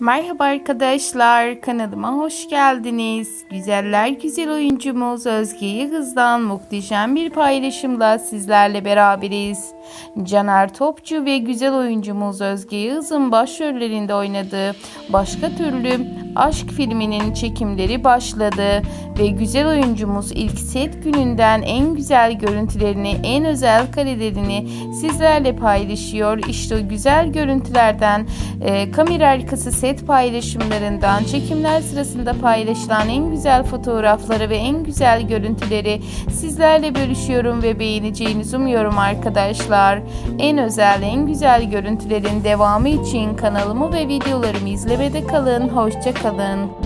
Merhaba arkadaşlar, kanalıma hoş geldiniz. Güzeller güzel oyuncumuz Özge Yıldız'dan muhteşem bir paylaşımla sizlerle beraberiz. Caner Topçu ve güzel oyuncumuz Özge Yıldız'ın başrollerinde oynadığı Başka Türlü Aşk filminin çekimleri başladı ve güzel oyuncumuz ilk set gününden en güzel görüntülerini, en özel karelerini sizlerle paylaşıyor. İşte o güzel görüntülerden e, kamera arkası set paylaşımlarından, çekimler sırasında paylaşılan en güzel fotoğrafları ve en güzel görüntüleri sizlerle bölüşüyorum ve beğeneceğinizi umuyorum arkadaşlar. En özel, en güzel görüntülerin devamı için kanalımı ve videolarımı izlemede kalın. Hoşça kalın.